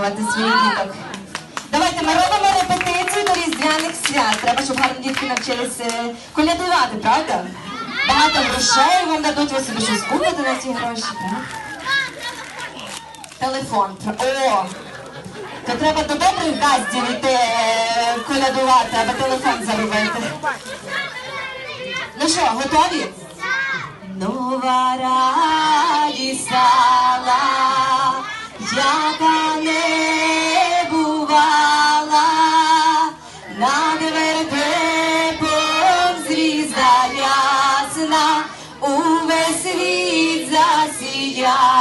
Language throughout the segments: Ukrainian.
підтримувати своїх діток. Давайте ми робимо репетицію до різдвяних свят. Треба, щоб гарні дітки навчились е, колядувати, правда? Багато грошей вам дадуть, ви собі щось купите на ці гроші. так? Телефон. О! То треба до добрих газдів йти е, колядувати, аби телефон заробити. Ну що, готові? Нова радість стала, яка Yeah.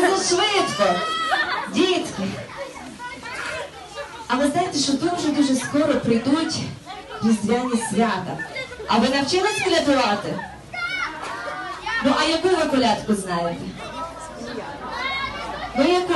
За швидко? Дітки. А ви знаєте, що дуже-дуже скоро прийдуть різдвяні свята. А ви навчились колядувати? Ну, а яку ви колядку знаєте? Ну яку?